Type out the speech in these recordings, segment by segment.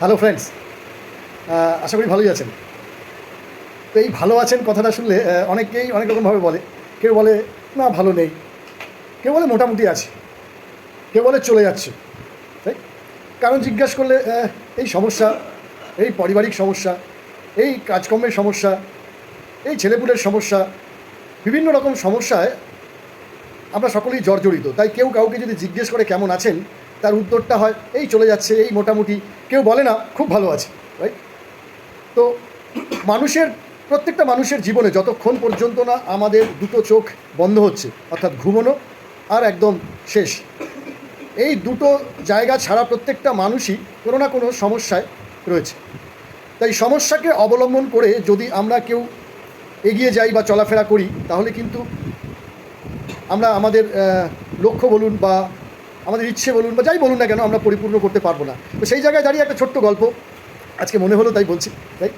Hello friends আশা করি ভালোই আছেন। তো এই ভালো আছেন কথাটা শুনলে অনেকেই অনেক রকমভাবে বলে। কেউ বলে, না, ভালো নেই। কেউ বলে, মোটামুটি আছে। কেউ বলে, চলে যাচ্ছে। তাই? কারণ জিজ্ঞাসা করলে এই সমস্যা, এই পারিবারিক সমস্যা, এই কাজকর্মের সমস্যা, এই ছেলেপুলের সমস্যা, বিভিন্ন রকম সমস্যায় আমরা সকলেই জর্জরিত। তাই কেউ কাউকে যদি জিজ্ঞেস করে কেমন আছেন, তার উত্তরটা হয়, এই চলে যাচ্ছে, এই মোটামুটি কেউ বলে না, খুব ভালো আছে রাইট তো মানুষের, প্রত্যেকটা মানুষের জীবনে যতক্ষণ পর্যন্ত না আমাদের দুটো চোখ বন্ধ হচ্ছে, অর্থাৎ ঘুমোনো আর একদম শেষ, এই দুটো জায়গা ছাড়া প্রত্যেকটা মানুষই কোনো না কোনো সমস্যায় রয়েছে। তাই সমস্যাকে অবলম্বন করে যদি আমরা কেউ এগিয়ে যাই বা চলাফেরা করি, তাহলে কিন্তু আমরা আমাদের লক্ষ্য বলুন বা আমাদের ইচ্ছে বলুন বা যাই বলুন না কেন, আমরা পরিপূর্ণ করতে পারব না। তো সেই জায়গায় দাঁড়িয়ে একটা ছোট্ট গল্প, আজকে মনে হলো তাই বলছি। তাই?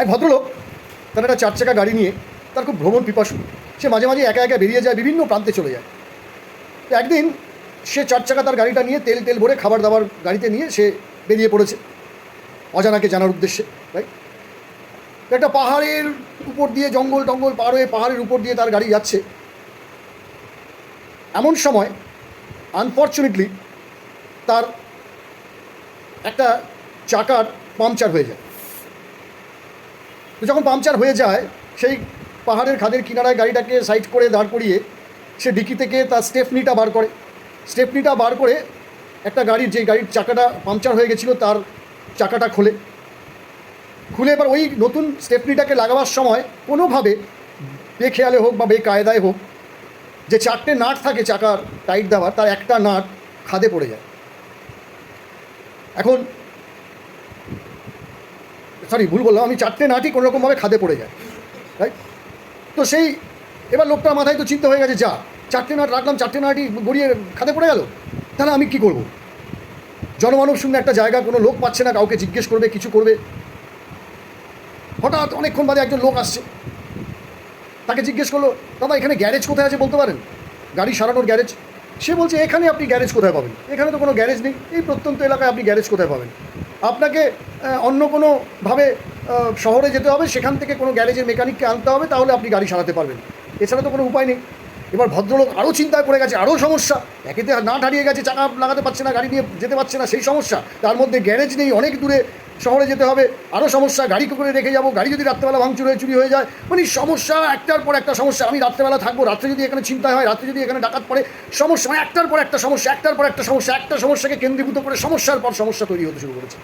এক ভদ্রলোক তার একটা চার চাকা গাড়ি নিয়ে, তার খুব ভ্রমণ পিপাসু, সে মাঝে মাঝে একা একা বেরিয়ে যায়, বিভিন্ন প্রান্তে চলে যায়। তো একদিন সে চার চাকা তার গাড়িটা নিয়ে তেল তেল ভরে খাবার দাবার গাড়িতে নিয়ে সে বেরিয়ে পড়েছে, অজানাকে জানার উদ্দেশ্যে রাইট একটা পাহাড়ের উপর দিয়ে জঙ্গল টঙ্গল পার হয়ে পাহাড়ের উপর দিয়ে তার গাড়ি যাচ্ছে। এমন সময় আনফর্চুনেটলি তার একটা চাকার পাংচার হয়ে যায়। তো যখন পাংচার হয়ে যায়, সেই পাহাড়ের খাদের কিনারায় গাড়িটাকে সাইড করে দাঁড় করিয়ে সে ডিকি থেকে তার স্টেফনিটা বার করে। স্টেফনিটা বার করে একটা গাড়ির যে গাড়ির চাকাটা পাংচার হয়ে গেছিল, তার চাকাটা খোলে। খুলে এবার ওই নতুন স্টেপনিটাকে লাগাবার সময় কোনোভাবে বেখেয়ালে হোক বা বেকায়দায় হোক যে চারটে নাট থাকে চাকার টাইট দেওয়ার, তার একটা নাট খাদে পড়ে যায়। এখন সরি ভুল বললাম, আমি চারটে নাটই কোনোরকমভাবে খাদে পড়ে যায় রাইট তো সেই, এবার লোকটার মাথায় তো চিন্তা হয়ে গেছে, যা, চারটে নাট রাখলাম, চারটে নাটই গড়িয়ে খাদে পড়ে গেল, তাহলে আমি কি করব? জনমানব শূন্য একটা জায়গা, কোনো লোক পাচ্ছে না, কাউকে জিজ্ঞেস করবে, কিছু করবে। হঠাৎ অনেকক্ষণ বাদে একজন লোক আসছে। তাকে জিজ্ঞেস করল দাদা এখানে গ্যারেজ কোথায় আছে বলতে পারেন? গাড়ি সারানোর গ্যারেজ। সে বলছে, এখানে আপনি গ্যারেজ কোথায় পাবেন? এখানে তো কোনো গ্যারেজ নেই, এই প্রত্যন্ত এলাকায় আপনি গ্যারেজ কোথায় পাবেন? আপনাকে অন্য কোনোভাবে শহরে যেতে হবে, সেখান থেকে কোনো গ্যারেজের মেকানিককে আনতে হবে, তাহলে আপনি গাড়ি সারাতে পারবেন। এছাড়া তো কোনো উপায় নেই। এবার ভদ্রলোক আরও চিন্তায় পড়ে গেছে, আরও সমস্যা। একেতে নাট হারিয়ে গেছে, চাকা লাগাতে পারছে না, গাড়ি নিয়ে যেতে পারছে না, সেই সমস্যা। তার মধ্যে গ্যারেজ নেই, অনেক দূরে শহরে যেতে হবে আরও সমস্যা, গাড়ি করে রেখে যাব, গাড়ি যদি রাত্রেবেলা ভাঙচুর হয়ে চুরি হয়ে যায় মানে সমস্যা, একটার পর একটা সমস্যা, আমি রাত্রেবেলা থাকব, রাত্রে যদি এখানে চিন্তা হয়, রাত্রে যদি এখানে ডাকাত পড়ে, সমস্যা মানে একটার পর একটা সমস্যা, একটার পর একটা সমস্যা, একটা সমস্যাকে কেন্দ্রীভূত করে সমস্যার পর সমস্যা তৈরি হতে শুরু করেছে।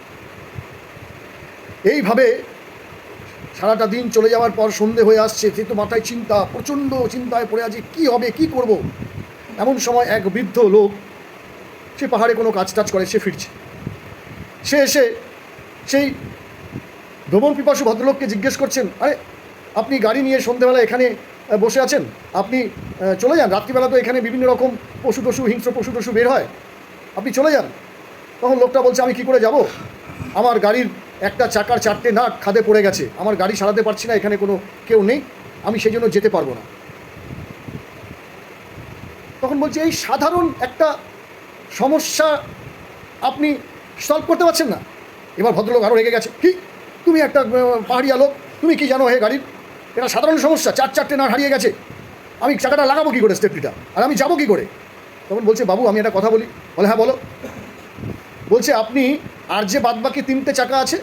এইভাবে সারাটা দিন চলে যাওয়ার পর সন্ধে হয়ে আসছে, সে তো মাথায় চিন্তা, প্রচণ্ড চিন্তায় পড়ে আছে, কী হবে, কি করব? এমন সময় এক বৃদ্ধ লোক, সে পাহাড়ে কোনো কাজ টাজ করে, সে ফিরছে। সে এসে সেই ভ্রমণ পিপাসু ভদ্রলোককে জিজ্ঞেস করছেন, আরে, আপনি গাড়ি নিয়ে সন্ধেবেলা এখানে বসে আছেন? আপনি চলে যান। রাত্রিবেলা তো এখানে বিভিন্ন রকম পশু টশু, হিংস্র পশু টশু বের হয়। আপনি চলে যান। তখন লোকটা বলছে, আমি কি করে যাব? আমার গাড়ির একটা চাকার চারটে নাট খাদে পড়ে গেছে। আমার গাড়ি সারাতে পারছি না, এখানে কোনো কেউ নেই। আমি সেই জন্য যেতে পারব না। তখন বলছে, এই সাধারণ একটা সমস্যা আপনি সলভ করতে পারছেন না। এবার ভদ্রলোক আরও রেগে গেছে। কি? তুমি একটা পাহাড়িয়া লোক। তুমি কি জানো হে গাড়ির? এটা সাধারণ সমস্যা, চার চারটে না হারিয়ে গেছে। আমি চাকাটা লাগাবো কী করে স্টেপটিটা আর আমি যাব কী করে? তখন বলছে, বাবু, আমি একটা কথা বলি। বলে হ্যাঁ বলো। বলছে, আপনি আর যে বাদবাকি তিনটে চাকা আছে,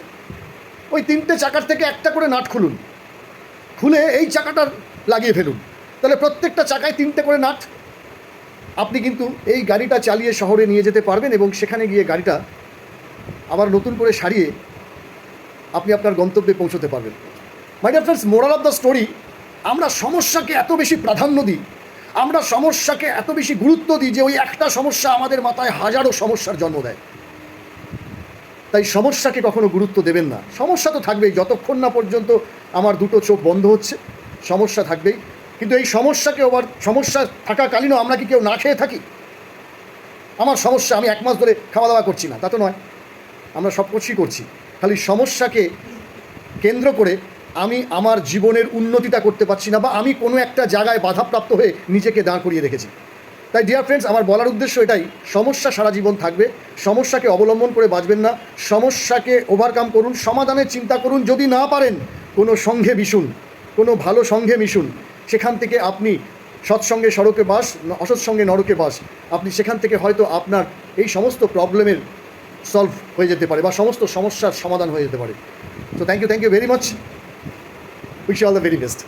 ওই তিনটে চাকার থেকে একটা করে নাট খুলুন। খুলে এই চাকাটা লাগিয়ে ফেলুন। তাহলে প্রত্যেকটা চাকায় তিনটে করে নাট। আপনি কিন্তু এই গাড়িটা চালিয়ে শহরে নিয়ে যেতে পারবেন এবং সেখানে গিয়ে গাড়িটা আবার নতুন করে সারিয়ে আপনি আপনার গন্তব্যে পৌঁছতে পারবেন। My dear friends moral of the story আমরা সমস্যাকে এত বেশি প্রাধান্য দিই, আমরা সমস্যাকে এত বেশি গুরুত্ব দিই যে ওই একটা সমস্যা আমাদের মাথায় হাজারো সমস্যার জন্ম দেয়। তাই সমস্যাকে কখনো গুরুত্ব দেবেন না। সমস্যা তো থাকবেই, যতক্ষণ না পর্যন্ত আমার দুটো চোখ বন্ধ হচ্ছে, সমস্যা থাকবেই। কিন্তু এই সমস্যাকে আবার, সমস্যা থাকাকালীনও আমরা কি কেউ না খেয়ে থাকি? আমার সমস্যা, আমি এক মাস ধরে খাওয়া দাওয়া করছি না, তা তো নয়। আমরা সব কিছুই করছি। খালি সমস্যাকে কেন্দ্র করে আমি আমার জীবনের উন্নতিটা করতে পারছি না বা আমি কোনো একটা জায়গায় বাধাপ্রাপ্ত হয়ে নিজেকে দাঁড় করিয়ে রেখেছি। তাই ডিয়ার ফ্রেন্ডস আমার বলার উদ্দেশ্য এটাই, সমস্যা সারা জীবন থাকবে, সমস্যাকে অবলম্বন করে বাঁচবেন না, সমস্যাকে ওভারকাম করুন, সমাধানের চিন্তা করুন, যদি না পারেন, কোনো সঙ্ঘে মিশুন, কোনো ভালো সঙ্ঘে মিশুন। সেখান থেকে আপনি সৎসঙ্গে সড়কে বাস, অসৎসঙ্গে নরকে বাস। আপনি সেখান থেকে হয়তো আপনার এই সমস্ত প্রবলেমের সলভ হয়ে যেতে পারে বা সমস্ত সমস্যার সমাধান হয়ে যেতে পারে। তো thank you thank you very much wish all the very best